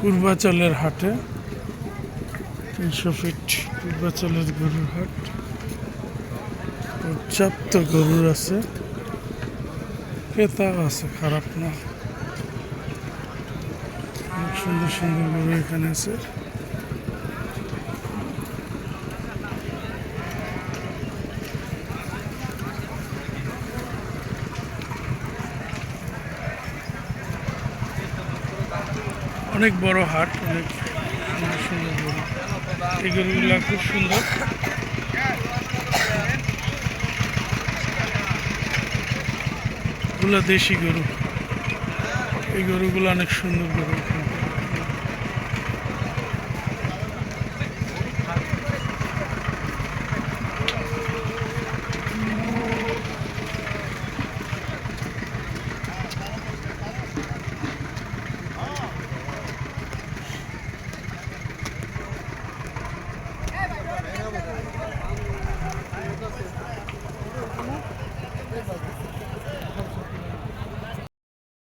পূর্বাচলের হাটে, তিনশো ফিট পূর্বাচলের গরুর হাট পর্যাপ্ত গরুর আছে। ক্রেতা আছে, খারাপ না। সুন্দর সুন্দর গরু এখানে আছে। অনেক বড় হাট, অনেক সুন্দর গরু। এই গরুগুলো খুব সুন্দর। এগুলো দেশি গরু। এই গরুগুলো অনেক সুন্দর গরু।